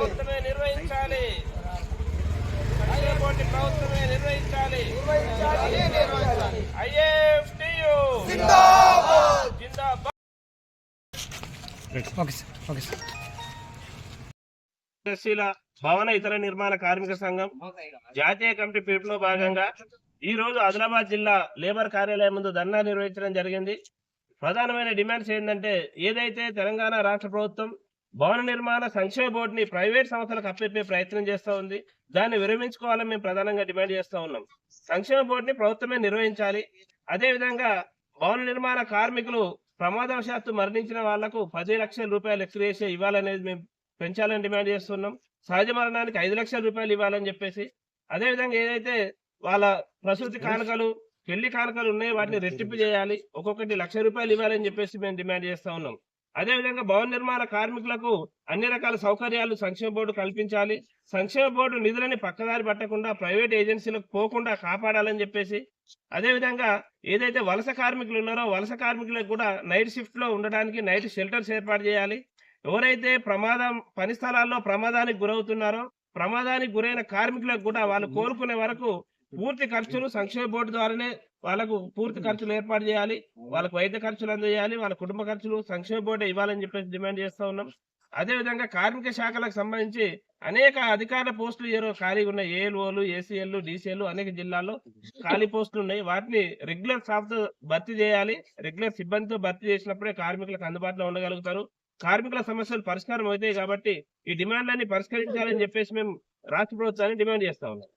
ప్రభుత్వమే నిర్వహించాలి. ప్రభుత్వమే ఐఎఫ్టియు భవన ఇతర నిర్మాణ కార్మిక సంఘం జాతీయ కమిటీ పిలుపులో భాగంగా ఈ రోజు ఆదిలాబాద్ జిల్లా లేబర్ కార్యాలయం ముందు ధర్నా నిర్వహించడం జరిగింది. ప్రధానమైన డిమాండ్స్ ఏంటంటే ఏదైతే తెలంగాణ రాష్ట్ర ప్రభుత్వం భవన నిర్మాణ సంక్షేమ బోర్డుని ప్రైవేట్ సంస్థలకు అప్పచెప్పే ప్రయత్నం చేస్తూ ఉంది. దాన్ని విరమించుకోవాలని మేము ప్రధానంగా డిమాండ్ చేస్తూ ఉన్నాం. సంక్షేమ బోర్డుని ప్రభుత్వమే నిర్వహించాలి. అదేవిధంగా భవన నిర్మాణ కార్మికులు ప్రమాదవశాత్తు మరణించిన వాళ్ళకు పది లక్షల రూపాయలు ఎక్స్గ్రేషియా ఇవ్వాలనేది మేము పెంచాలని డిమాండ్ చేస్తున్నాం. సహజ మరణానికి ఐదు లక్షల రూపాయలు ఇవ్వాలని చెప్పేసి అదేవిధంగా ఏదైతే వాళ్ళ ప్రసూతి కానుకలు పెళ్ళి కానుకలు ఉన్నాయి వాటిని రెట్టింపు చేయాలి. ఒక్కొక్కటి లక్ష రూపాయలు ఇవ్వాలని చెప్పేసి మేము డిమాండ్ చేస్తూ ఉన్నాం. అదేవిధంగా భవన నిర్మాణ కార్మికులకు అన్ని రకాల సౌకర్యాలు సంక్షేమ బోర్డు కల్పించాలి. సంక్షేమ బోర్డు నిధులని పక్కదారి పట్టకుండా ప్రైవేట్ ఏజెన్సీలకు పోకుండా కాపాడాలని చెప్పేసి అదేవిధంగా ఏదైతే వలస కార్మికులు ఉన్నారో వలస కార్మికులకు కూడా నైట్ షిఫ్ట్లో ఉండడానికి నైట్ షెల్టర్స్ ఏర్పాటు చేయాలి. ఎవరైతే ప్రమాదం పని స్థలాల్లో ప్రమాదానికి గురవుతున్నారో ప్రమాదానికి గురైన కార్మికులకు కూడా వాళ్ళు కోరుకునే వరకు పూర్తి ఖర్చులు సంక్షేమ బోర్డు ద్వారానే వాళ్ళకు పూర్తి ఖర్చులు ఏర్పాటు చేయాలి వాళ్ళకు వైద్య ఖర్చులు అందజేయాలి వాళ్ళ కుటుంబ ఖర్చులు సంక్షేమ బోర్డు ఇవ్వాలని చెప్పేసి డిమాండ్ చేస్తా ఉన్నాం. అదే విధంగా కార్మిక శాఖలకు సంబంధించి అనేక అధికార పోస్టులు ఏరో ఖాళీగా ఉన్నాయి. ఏఎల్ఓలు ఏసీఎల్ డిసిఎల్ అనేక జిల్లాల్లో ఖాళీ పోస్టులు ఉన్నాయి. వాటిని రెగ్యులర్ స్టాఫ్తో భర్తీ చేయాలి. రెగ్యులర్ సిబ్బందితో భర్తీ చేసినప్పుడే కార్మికులకు అందుబాటులో ఉండగలుగుతారు. కార్మికుల సమస్యలు పరిష్కారం అవుతాయి కాబట్టి ఈ డిమాండ్లన్నీ పరిష్కరించాలని చెప్పేసి మేము రాష్ట్ర ప్రభుత్వాన్ని డిమాండ్ చేస్తా ఉన్నాం.